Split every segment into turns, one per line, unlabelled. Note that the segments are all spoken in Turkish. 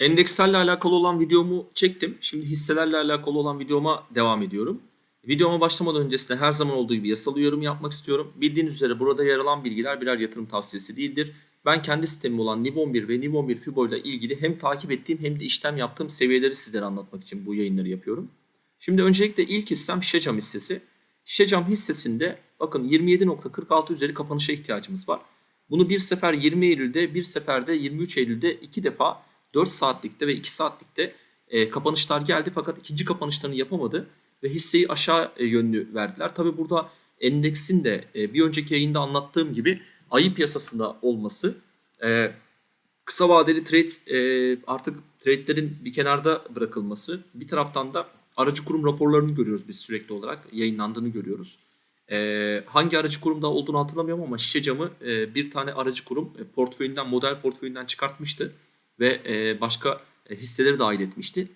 Endekslerle alakalı olan videomu çektim. Şimdi hisselerle alakalı olan videoma devam ediyorum. Videoma başlamadan öncesinde her zaman olduğu gibi yasal uyarım yapmak istiyorum. Bildiğiniz üzere burada yer alan bilgiler birer yatırım tavsiyesi değildir. Ben kendi sistemim olan NIB 11 ve NIB 11 Fibo ile ilgili hem takip ettiğim hem de işlem yaptığım seviyeleri sizlere anlatmak için bu yayınları yapıyorum. Şimdi öncelikle ilk hissem Şişecam hissesi. Şişecam hissesinde bakın 27.46 üzeri kapanışa ihtiyacımız var. Bunu bir sefer 20 Eylül'de, bir seferde 23 Eylül'de iki defa 4 saatlikte ve 2 saatlikte e, kapanışlar geldi fakat ikinci kapanışlarını yapamadı ve hisseyi aşağı e, yönlü verdiler. Tabi burada endeksin de e, bir önceki yayında anlattığım gibi ayı piyasasında olması e, kısa vadeli trade e, artık trade'lerin bir kenarda bırakılması bir taraftan da aracı kurum raporlarını görüyoruz biz sürekli olarak yayınlandığını görüyoruz. E, hangi aracı kurumda olduğunu hatırlamıyorum ama şişe camı e, bir tane aracı kurum e, portföyünden model portföyünden çıkartmıştı ve e, başka e, hisseleri dahil etmişti.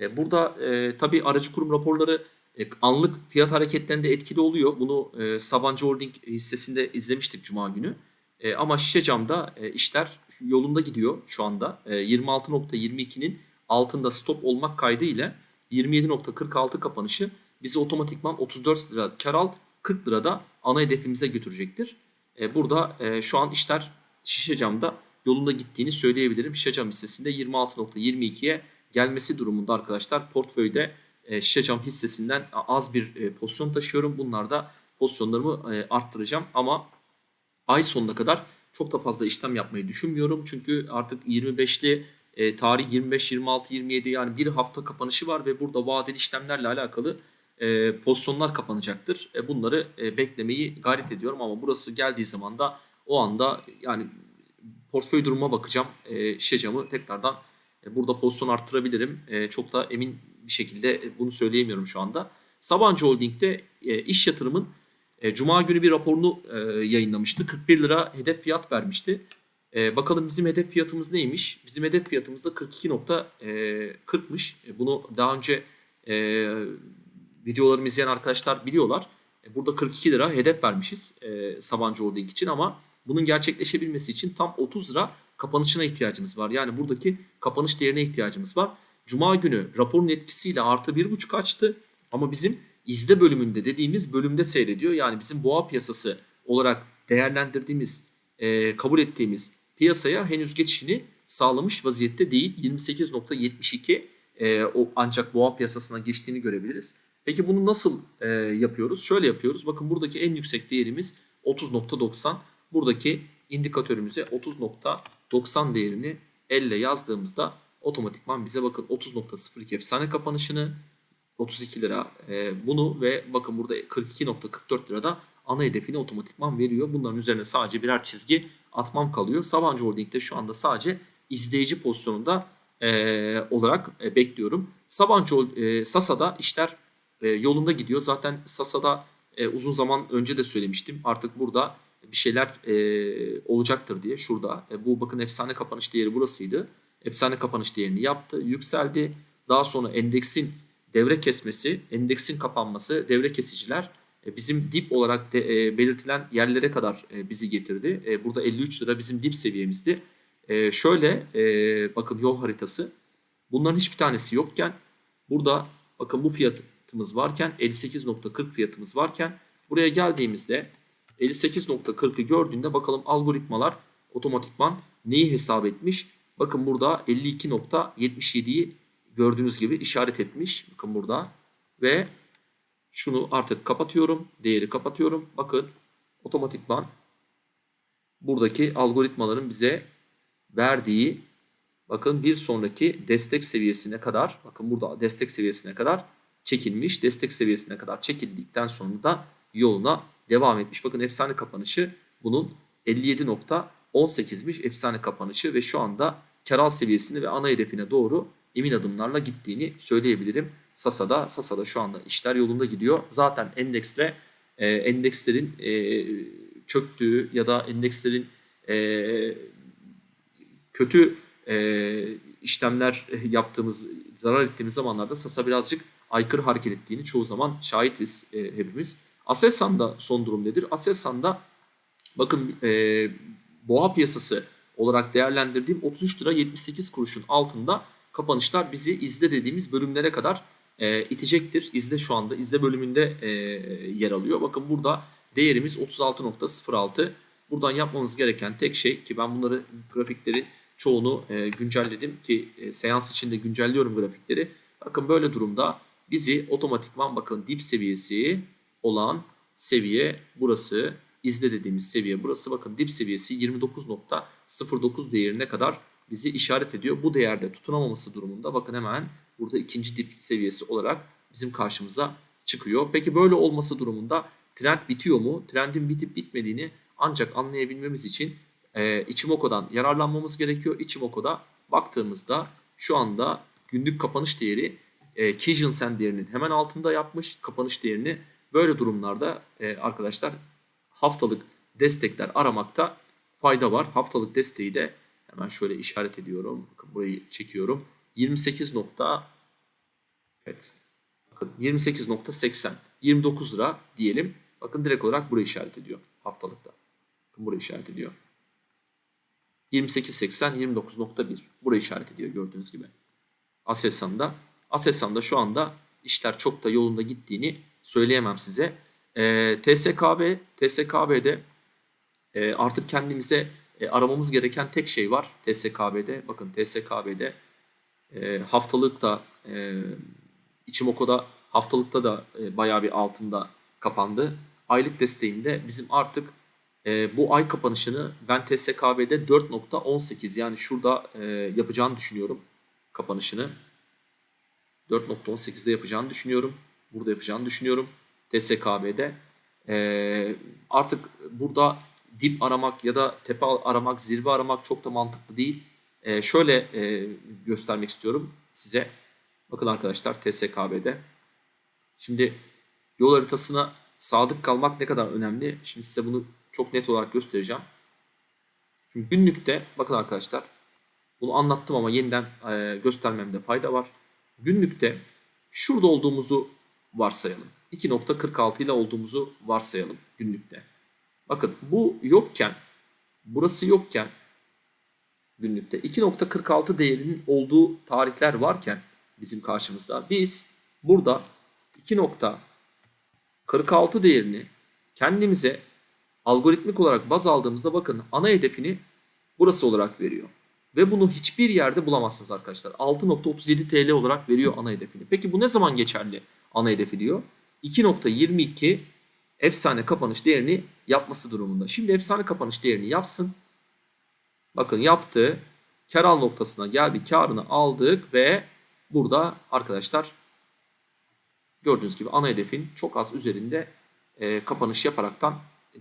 E, burada e, tabii aracı kurum raporları e, anlık fiyat hareketlerinde etkili oluyor. Bunu e, Sabancı Holding hissesinde izlemiştik Cuma günü. E, ama şişe camda e, işler yolunda gidiyor şu anda. E, 26.22'nin altında stop olmak kaydıyla 27.46 kapanışı bizi otomatikman 34 lira kar al 40 lirada ana hedefimize götürecektir. E, burada e, şu an işler şişe camda yolunda gittiğini söyleyebilirim. Şişe cam hissesinde 26.22'ye gelmesi durumunda arkadaşlar portföyde e, şişe cam hissesinden az bir e, pozisyon taşıyorum. Bunlarda pozisyonlarımı e, arttıracağım ama ay sonuna kadar çok da fazla işlem yapmayı düşünmüyorum. Çünkü artık 25'li e, tarih 25, 26, 27 yani bir hafta kapanışı var ve burada vadeli işlemlerle alakalı e, pozisyonlar kapanacaktır. E, bunları e, beklemeyi gayret ediyorum ama burası geldiği zaman da o anda yani portföy duruma bakacağım. E, şişe camı tekrardan e, burada pozisyon arttırabilirim. E, çok da emin bir şekilde e, bunu söyleyemiyorum şu anda. Sabancı Holding'de e, iş yatırımın e, Cuma günü bir raporunu e, yayınlamıştı. 41 lira hedef fiyat vermişti. E, bakalım bizim hedef fiyatımız neymiş? Bizim hedef fiyatımız da 42.40'mış. E, bunu daha önce e, videolarımı izleyen arkadaşlar biliyorlar. E, burada 42 lira hedef vermişiz e, Sabancı Holding için ama bunun gerçekleşebilmesi için tam 30 lira kapanışına ihtiyacımız var. Yani buradaki kapanış değerine ihtiyacımız var. Cuma günü raporun etkisiyle artı 1.5 açtı ama bizim izle bölümünde dediğimiz bölümde seyrediyor. Yani bizim boğa piyasası olarak değerlendirdiğimiz, e, kabul ettiğimiz piyasaya henüz geçişini sağlamış vaziyette değil. 28.72 e, o ancak boğa piyasasına geçtiğini görebiliriz. Peki bunu nasıl e, yapıyoruz? Şöyle yapıyoruz. Bakın buradaki en yüksek değerimiz 30.90. Buradaki indikatörümüze 30.90 değerini elle yazdığımızda otomatikman bize bakın 30.02 efsane kapanışını 32 lira e, bunu ve bakın burada 42.44 lirada ana hedefini otomatikman veriyor. Bunların üzerine sadece birer çizgi atmam kalıyor. Sabancı Holding'de şu anda sadece izleyici pozisyonunda e, olarak e, bekliyorum. Sabancı e, Sasa'da işler e, yolunda gidiyor. Zaten Sasa'da e, uzun zaman önce de söylemiştim. Artık burada bir şeyler e, olacaktır diye şurada. E, bu bakın efsane kapanış değeri burasıydı. Efsane kapanış değerini yaptı, yükseldi. Daha sonra endeksin devre kesmesi, endeksin kapanması, devre kesiciler e, bizim dip olarak de, e, belirtilen yerlere kadar e, bizi getirdi. E, burada 53 lira bizim dip seviyemizdi. E, şöyle e, bakın yol haritası. Bunların hiçbir tanesi yokken burada bakın bu fiyatımız varken 58.40 fiyatımız varken buraya geldiğimizde 58.40'ı gördüğünde bakalım algoritmalar otomatikman neyi hesap etmiş? Bakın burada 52.77'yi gördüğünüz gibi işaret etmiş. Bakın burada ve şunu artık kapatıyorum. Değeri kapatıyorum. Bakın otomatikman buradaki algoritmaların bize verdiği bakın bir sonraki destek seviyesine kadar bakın burada destek seviyesine kadar çekilmiş. Destek seviyesine kadar çekildikten sonra da yoluna devam etmiş. Bakın efsane kapanışı bunun 57.18'miş efsane kapanışı ve şu anda karal seviyesini ve ana hedefine doğru emin adımlarla gittiğini söyleyebilirim. Sasa'da, Sasa'da şu anda işler yolunda gidiyor. Zaten endeksle e, endekslerin e, çöktüğü ya da endekslerin e, kötü e, işlemler yaptığımız, zarar ettiğimiz zamanlarda Sasa birazcık aykırı hareket ettiğini çoğu zaman şahitiz e, hepimiz. Aselsan'da son durum nedir? Aselsan'da bakın e, boğa piyasası olarak değerlendirdiğim 33 lira 78 kuruşun altında kapanışlar bizi izle dediğimiz bölümlere kadar e, itecektir. İzle şu anda izle bölümünde e, yer alıyor. Bakın burada değerimiz 36.06. Buradan yapmamız gereken tek şey ki ben bunları grafiklerin çoğunu e, güncelledim ki e, seans içinde güncelliyorum grafikleri. Bakın böyle durumda bizi otomatikman bakın dip seviyesi olan seviye burası izle dediğimiz seviye burası. Bakın dip seviyesi 29.09 değerine kadar bizi işaret ediyor. Bu değerde tutunamaması durumunda bakın hemen burada ikinci dip seviyesi olarak bizim karşımıza çıkıyor. Peki böyle olması durumunda trend bitiyor mu? Trendin bitip bitmediğini ancak anlayabilmemiz için e, Ichimoku'dan yararlanmamız gerekiyor. Ichimoku'da baktığımızda şu anda günlük kapanış değeri e, Kijun Sen değerinin hemen altında yapmış kapanış değerini. Böyle durumlarda e, arkadaşlar haftalık destekler aramakta fayda var. Haftalık desteği de hemen şöyle işaret ediyorum. Bakın burayı çekiyorum. 28 nokta evet. Bakın 28.80 29 lira diyelim. Bakın direkt olarak burayı işaret ediyor haftalıkta. Bakın burayı işaret ediyor. 28.80 29.1 burayı işaret ediyor gördüğünüz gibi. Aselsan'da. Aselsan'da şu anda işler çok da yolunda gittiğini söyleyemem size. E, TSKB, TSKB'de e, artık kendimize e, aramamız gereken tek şey var TSKB'de. Bakın TSKB'de e, haftalıkta e, Ichimoku'da haftalıkta da e, bayağı bir altında kapandı. Aylık desteğinde bizim artık e, bu ay kapanışını ben TSKB'de 4.18 yani şurada e, yapacağını düşünüyorum kapanışını. 4.18'de yapacağını düşünüyorum. Burada yapacağını düşünüyorum. TSKB'de. E, artık burada dip aramak ya da tepe aramak, zirve aramak çok da mantıklı değil. E, şöyle e, göstermek istiyorum size. Bakın arkadaşlar TSKB'de. Şimdi yol haritasına sadık kalmak ne kadar önemli. Şimdi size bunu çok net olarak göstereceğim. Şimdi günlükte bakın arkadaşlar bunu anlattım ama yeniden e, göstermemde fayda var. Günlükte şurada olduğumuzu varsayalım. 2.46 ile olduğumuzu varsayalım günlükte. Bakın bu yokken burası yokken günlükte 2.46 değerinin olduğu tarihler varken bizim karşımızda biz burada 2.46 değerini kendimize algoritmik olarak baz aldığımızda bakın ana hedefini burası olarak veriyor. Ve bunu hiçbir yerde bulamazsınız arkadaşlar. 6.37 TL olarak veriyor ana hedefini. Peki bu ne zaman geçerli ana hedefi diyor? 2.22 efsane kapanış değerini yapması durumunda. Şimdi efsane kapanış değerini yapsın. Bakın yaptı. Kar al noktasına geldi. Karını aldık ve burada arkadaşlar gördüğünüz gibi ana hedefin çok az üzerinde e, kapanış yaparaktan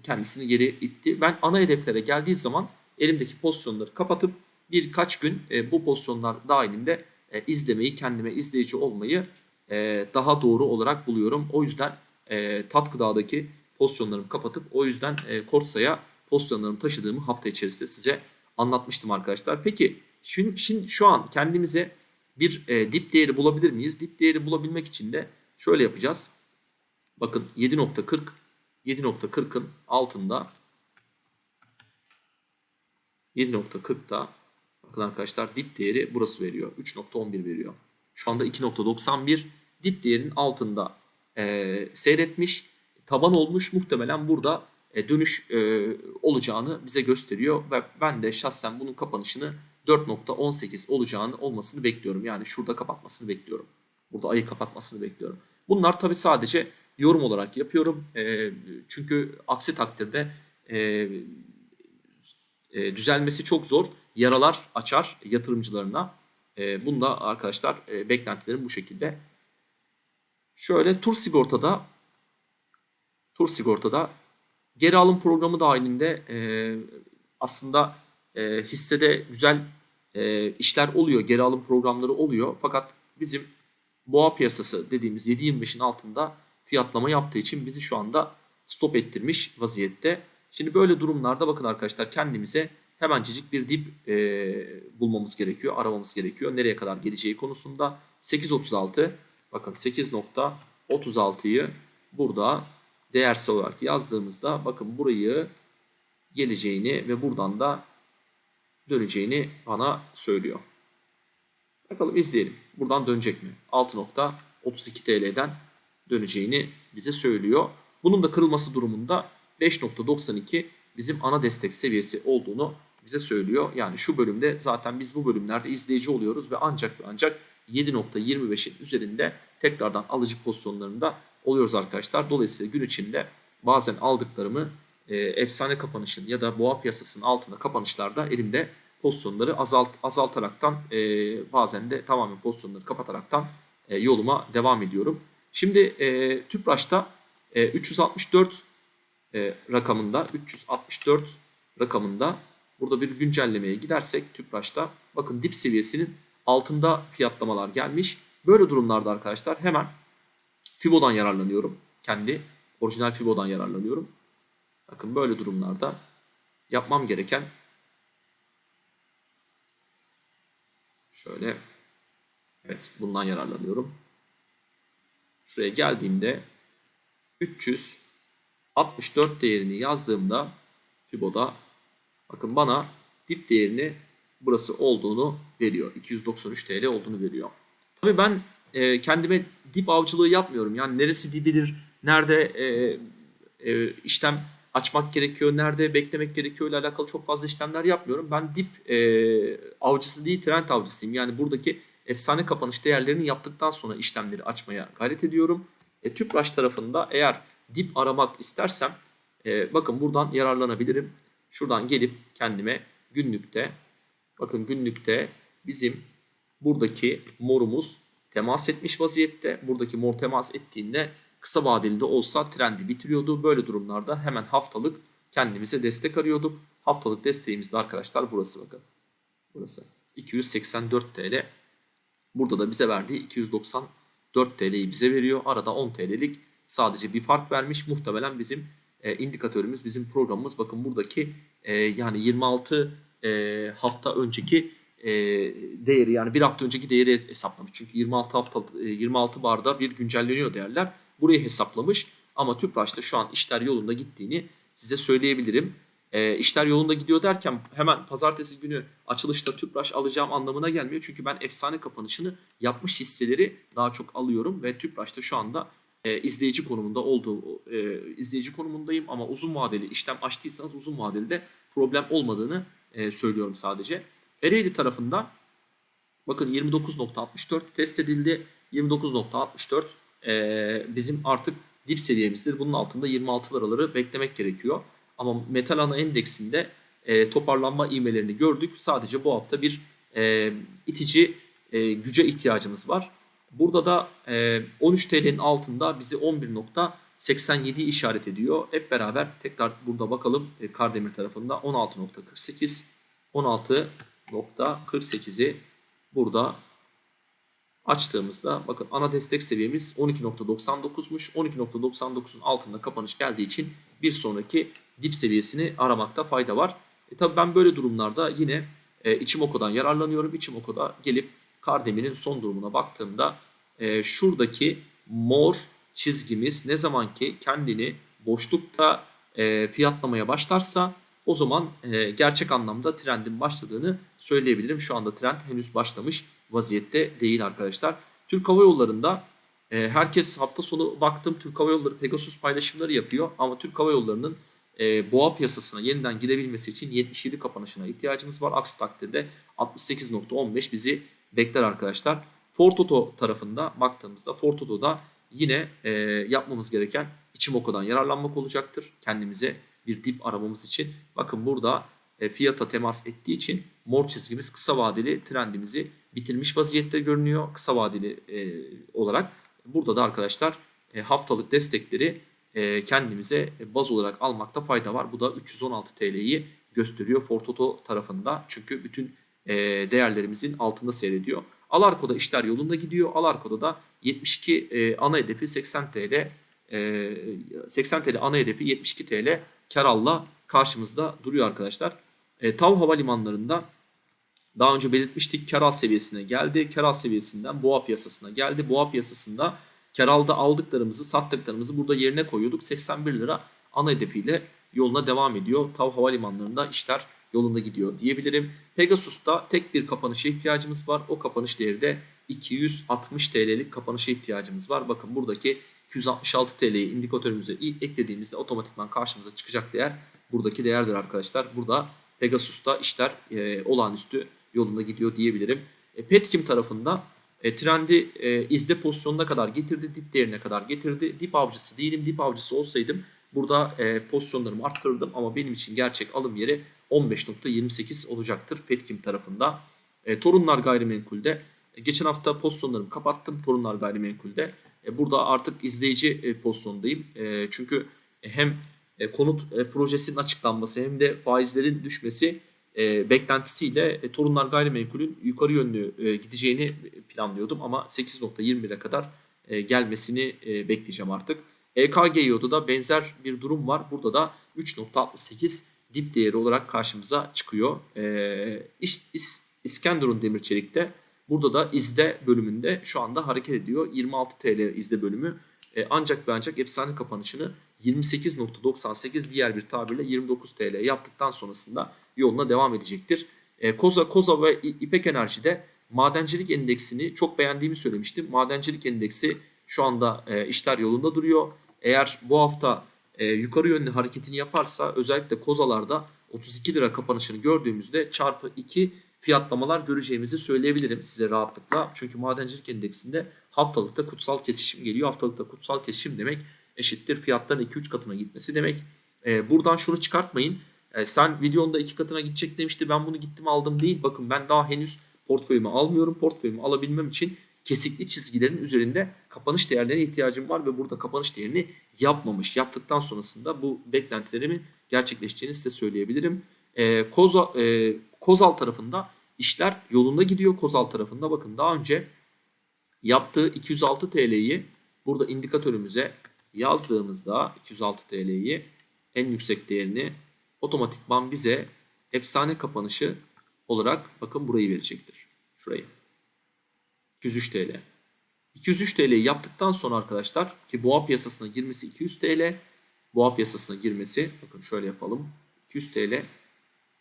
kendisini geri itti. Ben ana hedeflere geldiği zaman elimdeki pozisyonları kapatıp birkaç gün e, bu pozisyonlar dahilinde e, izlemeyi, kendime izleyici olmayı e, daha doğru olarak buluyorum. O yüzden e, tat gıdadaki pozisyonlarımı kapatıp o yüzden e, Kortsa'ya pozisyonlarımı taşıdığımı hafta içerisinde size anlatmıştım arkadaşlar. Peki şimdi, şimdi şu an kendimize bir e, dip değeri bulabilir miyiz? Dip değeri bulabilmek için de şöyle yapacağız. Bakın 7.40 7.40'ın altında 7.40'da bakın arkadaşlar dip değeri burası veriyor. 3.11 veriyor. Şu anda 2.91 dip değerinin altında e, seyretmiş. Taban olmuş muhtemelen burada e, dönüş e, olacağını bize gösteriyor. Ve ben de şahsen bunun kapanışını 4.18 olacağını olmasını bekliyorum. Yani şurada kapatmasını bekliyorum. Burada ayı kapatmasını bekliyorum. Bunlar tabi sadece yorum olarak yapıyorum. E, çünkü aksi takdirde e, e, düzelmesi çok zor. Yaralar açar yatırımcılarına. E, bunda arkadaşlar e, beklentilerim bu şekilde. Şöyle tur sigortada tur sigortada geri alım programı dahilinde e, aslında e, hissede güzel e, işler oluyor. Geri alım programları oluyor. Fakat bizim boğa piyasası dediğimiz 7.25'in altında fiyatlama yaptığı için bizi şu anda stop ettirmiş vaziyette. Şimdi böyle durumlarda bakın arkadaşlar kendimize hemencecik bir dip e, bulmamız gerekiyor, aramamız gerekiyor. Nereye kadar geleceği konusunda 8.36 bakın 8.36'yı burada değersel olarak yazdığımızda bakın burayı geleceğini ve buradan da döneceğini bana söylüyor. Bakalım izleyelim. Buradan dönecek mi? 6.32 TL'den döneceğini bize söylüyor. Bunun da kırılması durumunda 5.92 bizim ana destek seviyesi olduğunu bize söylüyor. Yani şu bölümde zaten biz bu bölümlerde izleyici oluyoruz ve ancak ve ancak 7.25'in üzerinde tekrardan alıcı pozisyonlarında oluyoruz arkadaşlar. Dolayısıyla gün içinde bazen aldıklarımı e, efsane kapanışın ya da boğa piyasasının altında kapanışlarda elimde pozisyonları azalt azaltaraktan e, bazen de tamamen pozisyonları kapataraktan e, yoluma devam ediyorum. Şimdi e, Tüpraş'ta e, 364 e, rakamında 364 rakamında burada bir güncellemeye gidersek Tüpraş'ta bakın dip seviyesinin altında fiyatlamalar gelmiş. Böyle durumlarda arkadaşlar hemen Fibo'dan yararlanıyorum. Kendi orijinal Fibo'dan yararlanıyorum. Bakın böyle durumlarda yapmam gereken şöyle evet bundan yararlanıyorum. Şuraya geldiğimde 364 değerini yazdığımda Fibo'da bakın bana dip değerini burası olduğunu veriyor. 293 TL olduğunu veriyor. Tabii ben e, kendime dip avcılığı yapmıyorum. Yani neresi dibidir, nerede e, e, işlem açmak gerekiyor, nerede beklemek gerekiyor ile alakalı çok fazla işlemler yapmıyorum. Ben dip e, avcısı değil, trend avcısıyım. Yani buradaki efsane kapanış değerlerini yaptıktan sonra işlemleri açmaya gayret ediyorum. E, Tüpraş tarafında eğer dip aramak istersem e, bakın buradan yararlanabilirim. Şuradan gelip kendime günlükte bakın günlükte bizim buradaki morumuz temas etmiş vaziyette. Buradaki mor temas ettiğinde kısa vadeli de olsa trendi bitiriyordu. Böyle durumlarda hemen haftalık kendimize destek arıyorduk. Haftalık desteğimiz de arkadaşlar burası bakın. Burası 284 TL. Burada da bize verdiği 294 TL'yi bize veriyor. Arada 10 TL'lik sadece bir fark vermiş. Muhtemelen bizim e, indikatörümüz, bizim programımız bakın buradaki e, yani 26 e, hafta önceki e, değeri yani bir hafta önceki değeri hesaplamış. Çünkü 26 hafta e, 26 barda bir güncelleniyor değerler. Burayı hesaplamış ama Tüpraş'ta şu an işler yolunda gittiğini size söyleyebilirim. E, işler yolunda gidiyor derken hemen pazartesi günü açılışta Tüpraş alacağım anlamına gelmiyor. Çünkü ben efsane kapanışını yapmış hisseleri daha çok alıyorum ve Tüpraş'ta şu anda e, izleyici konumunda olduğu e, izleyici konumundayım ama uzun vadeli işlem açtıysanız uzun vadeli de problem olmadığını e, söylüyorum sadece. Ereğli tarafında bakın 29.64 test edildi. 29.64 e, bizim artık dip seviyemizdir. Bunun altında 26 liraları beklemek gerekiyor. Ama metal ana endeksinde e, toparlanma ivmelerini gördük. Sadece bu hafta bir e, itici e, güce ihtiyacımız var. Burada da e, 13 TL'nin altında bizi 11.87 işaret ediyor. Hep beraber tekrar burada bakalım e, Kardemir tarafında 16.48 16.48'i burada açtığımızda bakın ana destek seviyemiz 12.99'muş. 12.99'un altında kapanış geldiği için bir sonraki dip seviyesini aramakta fayda var. E tabi ben böyle durumlarda yine e, içim okodan yararlanıyorum. İçim okoda gelip Kardemir'in son durumuna baktığımda e, şuradaki mor çizgimiz ne zaman ki kendini boşlukta e, fiyatlamaya başlarsa o zaman e, gerçek anlamda trendin başladığını söyleyebilirim. Şu anda trend henüz başlamış vaziyette değil arkadaşlar. Türk Hava Yolları'nda e, herkes hafta sonu baktım Türk Hava Yolları Pegasus paylaşımları yapıyor ama Türk Hava Yolları'nın e, boğa piyasasına yeniden girebilmesi için 77 kapanışına ihtiyacımız var. Aksi takdirde 68.15 bizi bekler arkadaşlar. Fortoto tarafında baktığımızda Fortoto'da yine e, yapmamız gereken Ichimoku'dan yararlanmak olacaktır. Kendimize bir dip aramamız için. Bakın burada e, fiyata temas ettiği için mor çizgimiz kısa vadeli trendimizi bitirmiş vaziyette görünüyor. Kısa vadeli e, olarak. Burada da arkadaşlar e, haftalık destekleri e, kendimize baz olarak almakta fayda var. Bu da 316 TL'yi gösteriyor Fortoto tarafında. Çünkü bütün e, değerlerimizin altında seyrediyor. Alarko'da işler yolunda gidiyor. Alarko'da da 72 e, ana hedefi 80 TL e, 80 TL ana hedefi 72 TL karalla karşımızda duruyor arkadaşlar. E, Tav Havalimanları'nda daha önce belirtmiştik Keral seviyesine geldi. Keral seviyesinden boğa piyasasına geldi. Boğa piyasasında Keral'da aldıklarımızı sattıklarımızı burada yerine koyuyorduk. 81 lira ana hedefiyle yoluna devam ediyor. Tav Havalimanları'nda işler yolunda gidiyor diyebilirim. Pegasus'ta tek bir kapanışa ihtiyacımız var. O kapanış değeri de 260 TL'lik kapanışa ihtiyacımız var. Bakın buradaki 266 TL'yi indikatörümüze eklediğimizde otomatikman karşımıza çıkacak değer buradaki değerdir arkadaşlar. Burada Pegasus'ta işler e, olağanüstü yolunda gidiyor diyebilirim. E, Petkim tarafında e, trendi e, izle pozisyonuna kadar getirdi, dip değerine kadar getirdi. Dip avcısı değilim, dip avcısı olsaydım burada e, pozisyonlarımı arttırırdım ama benim için gerçek alım yeri 15.28 olacaktır Petkim tarafında. E, Torunlar gayrimenkulde e, geçen hafta pozisyonlarımı kapattım Torunlar gayrimenkulde. E, burada artık izleyici e, pozisyondayım. E, çünkü hem e, konut e, projesinin açıklanması hem de faizlerin düşmesi e, beklentisiyle e, Torunlar Gayrimenkul'ün yukarı yönlü e, gideceğini planlıyordum ama 8.21'e kadar e, gelmesini e, bekleyeceğim artık. EKG'yoda da benzer bir durum var. Burada da 3.68 dip değeri olarak karşımıza çıkıyor. E, İs, İs, İskenderun Demirçelik'te burada da izle bölümünde şu anda hareket ediyor. 26 TL izle bölümü. E, ancak ve ancak efsane kapanışını 28.98 diğer bir tabirle 29 TL yaptıktan sonrasında yoluna devam edecektir. E, Koza, Koza ve İpek Enerji'de madencilik endeksini çok beğendiğimi söylemiştim. Madencilik endeksi şu anda e, işler yolunda duruyor. Eğer bu hafta e, yukarı yönlü hareketini yaparsa özellikle Kozalarda 32 lira kapanışını gördüğümüzde çarpı 2 fiyatlamalar göreceğimizi söyleyebilirim size rahatlıkla. Çünkü madencilik endeksinde haftalıkta kutsal kesişim geliyor. Haftalıkta kutsal kesişim demek eşittir fiyatların 2-3 katına gitmesi demek. E, buradan şunu çıkartmayın. E, sen videonda 2 katına gidecek demişti ben bunu gittim aldım değil. Bakın ben daha henüz portföyümü almıyorum. Portföyümü alabilmem için kesikli çizgilerin üzerinde kapanış değerlerine ihtiyacım var ve burada kapanış değerini yapmamış. Yaptıktan sonrasında bu beklentilerimin gerçekleşeceğini size söyleyebilirim. E, Koza, e, Kozal tarafında işler yolunda gidiyor. Kozal tarafında bakın daha önce yaptığı 206 TL'yi burada indikatörümüze yazdığımızda 206 TL'yi en yüksek değerini otomatikman bize efsane kapanışı olarak bakın burayı verecektir. Şurayı. 203 TL. 203 TL'yi yaptıktan sonra arkadaşlar ki boğa piyasasına girmesi 200 TL. Boğa piyasasına girmesi bakın şöyle yapalım. 200 TL.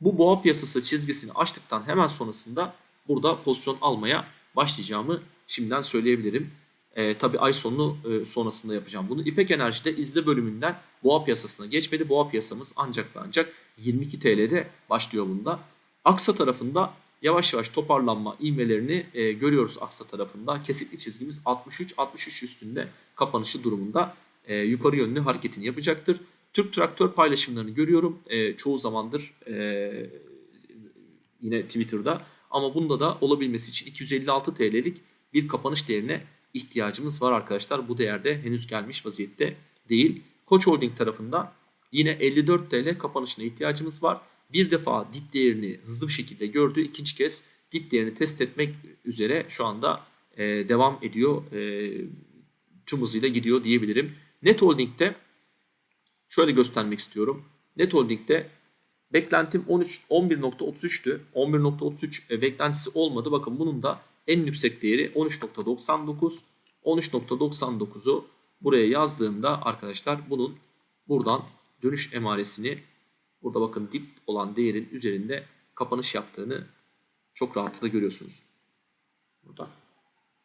Bu boğa piyasası çizgisini açtıktan hemen sonrasında burada pozisyon almaya başlayacağımı şimdiden söyleyebilirim. E, tabii ay sonu e, sonrasında yapacağım bunu. İpek Enerji'de izle bölümünden boğa piyasasına geçmedi. Boğa piyasamız ancak ve ancak 22 TL'de başlıyor bunda. Aksa tarafında yavaş yavaş toparlanma ivmelerini e, görüyoruz Aksa tarafında. Kesikli çizgimiz 63-63 üstünde kapanışı durumunda e, yukarı yönlü hareketini yapacaktır. Türk traktör paylaşımlarını görüyorum e, çoğu zamandır e, yine Twitter'da. Ama bunda da olabilmesi için 256 TL'lik bir kapanış değerine ihtiyacımız var arkadaşlar. Bu değerde henüz gelmiş vaziyette değil. Koç Holding tarafında yine 54 TL kapanışına ihtiyacımız var. Bir defa dip değerini hızlı bir şekilde gördü. İkinci kez dip değerini test etmek üzere şu anda e, devam ediyor. E, tüm hızıyla gidiyor diyebilirim. Net Holding'de şöyle göstermek istiyorum. Net Holding'de beklentim 13 11.33'tü. 11.33 e, beklentisi olmadı. Bakın bunun da en yüksek değeri 13.99. 13.99'u buraya yazdığımda arkadaşlar bunun buradan dönüş emaresini burada bakın dip olan değerin üzerinde kapanış yaptığını çok rahatlıkla görüyorsunuz. Burada.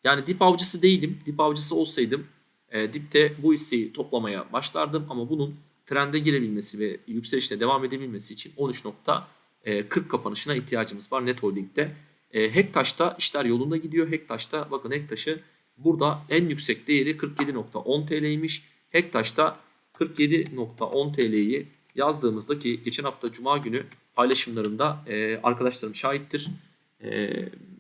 Yani dip avcısı değilim. Dip avcısı olsaydım e, dipte bu hisseyi toplamaya başlardım ama bunun trende girebilmesi ve yükselişte devam edebilmesi için 13.40 kapanışına ihtiyacımız var Net Holding'de. E, Hektaş'ta işler yolunda gidiyor. Hektaş'ta bakın Hektaş'ı burada en yüksek değeri 47.10 TL'ymiş. Hektaş'ta 47.10 TL'yi yazdığımızda ki geçen hafta Cuma günü paylaşımlarında e, arkadaşlarım şahittir. E,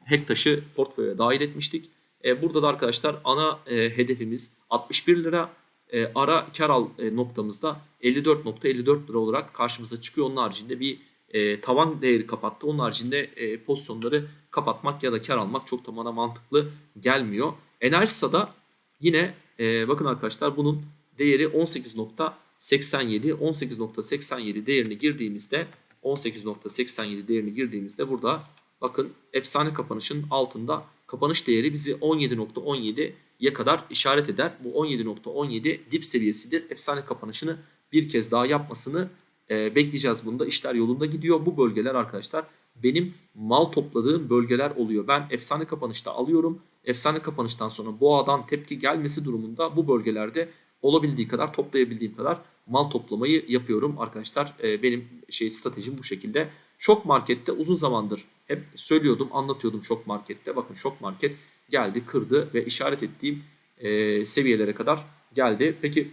Hektaş'ı portföye dahil etmiştik. E, burada da arkadaşlar ana e, hedefimiz 61 lira. E, ara kar al e, noktamızda 54.54 lira olarak karşımıza çıkıyor. Onun haricinde bir e, tavan değeri kapattı. Onun haricinde e, pozisyonları kapatmak ya da kar almak çok da bana mantıklı gelmiyor. Enerjisa'da yine e, bakın arkadaşlar bunun değeri 18.87 18.87 değerini girdiğimizde 18.87 değerini girdiğimizde burada bakın efsane kapanışın altında kapanış değeri bizi 17.17'ye kadar işaret eder. Bu 17.17 dip seviyesidir. Efsane kapanışını bir kez daha yapmasını E, bekleyeceğiz bunda. İşler yolunda gidiyor. Bu bölgeler arkadaşlar benim mal topladığım bölgeler oluyor. Ben efsane kapanışta alıyorum. Efsane kapanıştan sonra boğadan tepki gelmesi durumunda bu bölgelerde olabildiği kadar toplayabildiğim kadar mal toplamayı yapıyorum arkadaşlar. E, benim şey stratejim bu şekilde. Şok markette uzun zamandır hep söylüyordum, anlatıyordum şok markette. Bakın şok market geldi, kırdı ve işaret ettiğim e, seviyelere kadar geldi. Peki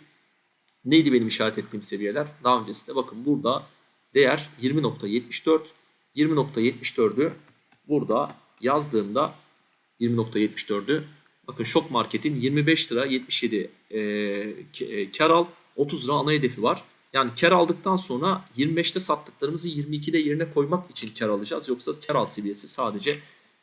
neydi benim işaret ettiğim seviyeler? Daha öncesinde bakın burada değer 20.74. 20.74'ü burada yazdığımda 20.74'ü bakın şok marketin 25 lira 77 e, e, kar al 30 lira ana hedefi var. Yani kar aldıktan sonra 25'te sattıklarımızı 22'de yerine koymak için kar alacağız. Yoksa kar al seviyesi sadece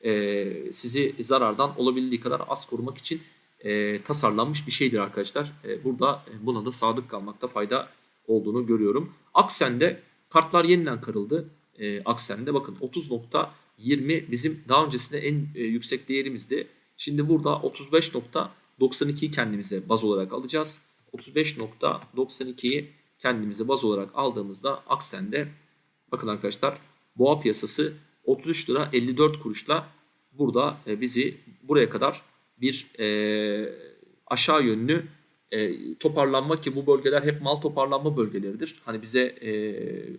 e, sizi zarardan olabildiği kadar az korumak için e, tasarlanmış bir şeydir arkadaşlar. E, burada e, buna da sadık kalmakta fayda olduğunu görüyorum. Aksen'de kartlar yeniden karıldı. E, Aksen'de bakın 30.20 bizim daha öncesinde en e, yüksek değerimizdi. Şimdi burada 35.92'yi kendimize baz olarak alacağız. 35.92'yi kendimize baz olarak aldığımızda Aksen'de bakın arkadaşlar boğa piyasası 33 lira 54 kuruşla burada e, bizi buraya kadar bir e, aşağı yönlü e, toparlanma ki bu bölgeler hep mal toparlanma bölgeleridir. Hani bize e,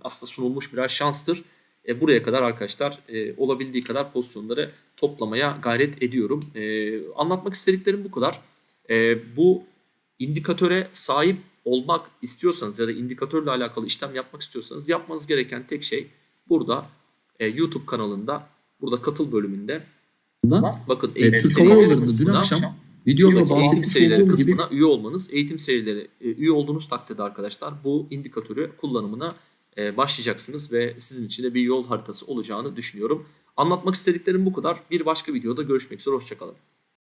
aslında sunulmuş birer şanstır. E, buraya kadar arkadaşlar e, olabildiği kadar pozisyonları toplamaya gayret ediyorum. E, anlatmak istediklerim bu kadar. E, bu indikatöre sahip olmak istiyorsanız ya da indikatörle alakalı işlem yapmak istiyorsanız yapmanız gereken tek şey burada e, YouTube kanalında burada katıl bölümünde bakın
Evet,
eğitim
Hava
serileri
dün
kısmına
akşam videomda
eğitim serileri
olduğum gibi
kısmına üye olmanız, eğitim serileri e, üye olduğunuz takdirde arkadaşlar bu indikatörü kullanımına e, başlayacaksınız ve sizin için de bir yol haritası olacağını düşünüyorum. Anlatmak istediklerim bu kadar. Bir başka videoda görüşmek üzere, hoşçakalın.